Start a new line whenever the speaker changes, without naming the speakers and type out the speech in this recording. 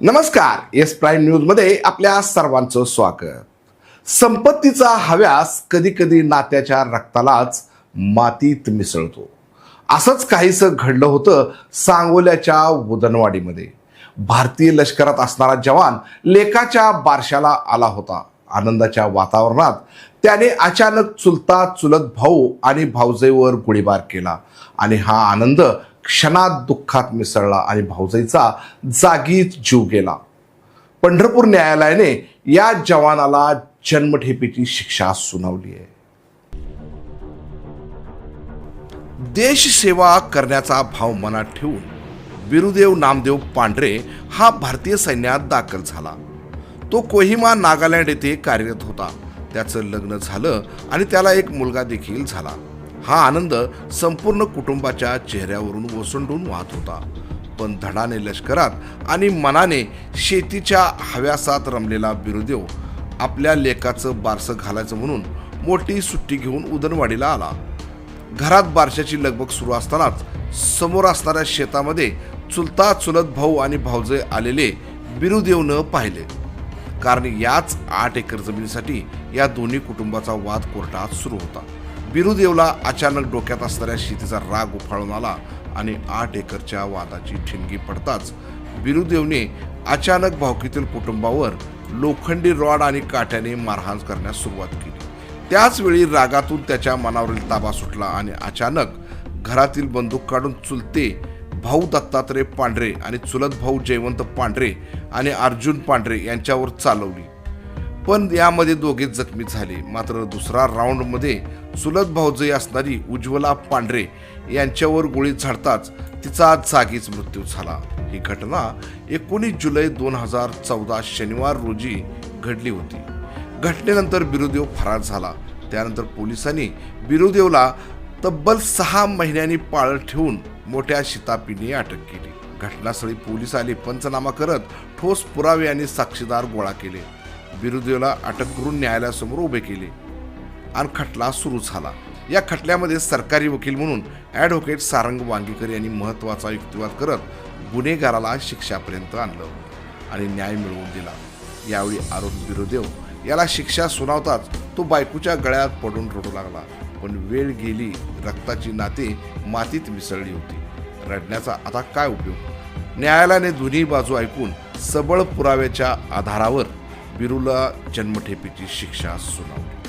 नमस्कार S prime न्यूजमध्ये आपल्या सर्वांचं स्वागत. संपत्तीचा हव्यास कधी कधी नात्याच्या रक्तालाच मातीत मिसळतो. असंच काहीसं घडलं होतं सांगोल्याच्या उदनवाडीमध्ये भारतीय लष्करात असणारा जवान लेकाच्या बारशाला आला होता. आनंदाच्या वातावरणात त्याने अचानक चुलता चुलत भाऊ आणि भाऊजेवर गोळीबार केला आणि हा आनंद क्षणात दुःखात मिसळला आणि भाऊजाईचा जागीच जीव गेला. पंढरपूर न्यायालयाने या जवानाला जन्मठेपेची शिक्षा सुनावली आहे. देशसेवा करण्याचा भाव मनात ठेवून बिरुदेव नामदेव पांढरे हा भारतीय सैन्यात दाखल झाला. तो कोहिमा नागालँड येथे कार्यरत होता. त्याचं लग्न झालं आणि त्याला एक मुलगा देखील झाला. हा आनंद संपूर्ण कुटुंबाच्या चेहऱ्यावरून ओसंडून वाहत होता. पण धडाने लष्करात आणि मनाने शेतीच्या हव्यासात रमलेला बिरुदेव आपल्या लेकाचं बारसं घालायचं म्हणून मोठी सुट्टी घेऊन उदनवाडीला आला. घरात बारशाची लगबग सुरू असतानाच समोर असणाऱ्या शेतामध्ये चुलता चुलत भाऊ आणि भाऊजे आलेले बिरुदेवनं पाहिले. कारण याच आठ एकर जमिनीसाठी या दोन्ही कुटुंबाचा वाद कोर्टात सुरू होता. बिरुदेवला अचानक डोक्यात असणाऱ्या शेतीचा राग उफाळून आला आणि आठ एकरच्या वादाची ठिणगी पडताच बिरुदेवने अचानक भावकीतील कुटुंबावर लोखंडी रॉड आणि काट्याने मारहाण करण्यास सुरुवात केली. त्याचवेळी रागातून त्याच्या मनावरील ताबा सुटला आणि अचानक घरातील बंदूक काढून चुलते भाऊ दत्तात्रय पांढरे आणि चुलत भाऊ जयवंत पांढरे आणि अर्जुन पांढरे यांच्यावर चालवली. पण यामध्ये दोघे जखमी झाले. मात्र दुसरा राऊंडमध्ये चुलत भाऊजई असणारी उज्ज्वला पांढरे यांच्यावर गोळी झाडताच तिचा जागीच मृत्यू झाला. ही घटना एकोणीस जुलै दोन हजार चौदा शनिवार रोजी घडली होती. घटनेनंतर बिरुदेव फरार झाला. त्यानंतर पोलिसांनी बिरुदेवला तब्बल सहा महिन्यांनी पाळत ठेवून मोठ्या शितापीने अटक केली. घटनास्थळी पोलीस आले पंचनामा करत ठोस पुरावे आणि साक्षीदार गोळा केले. बिरुदेवला अटक करून न्यायालयासमोर उभे केले. आणि खटला सुरू झाला. या खटल्यामध्ये सरकारी वकील म्हणून ॲडव्होकेट सारंग वांगीकर यांनी महत्त्वाचा युक्तिवाद करत गुन्हेगाराला शिक्षापर्यंत आणलं आणि न्याय मिळवून दिला. यावेळी आरोप बिरुदेव याला शिक्षा सुनावताच तो बायकोच्या गळ्यात पडून रडू लागला. पण वेळ गेली रक्ताची नाते मातीत मिसळली होती. रडण्याचा आता काय उपयोग? न्यायालयाने दोन्ही बाजू ऐकून सबळ पुराव्याच्या आधारावर बिरूला जन्मठेपेची शिक्षा सुनावली.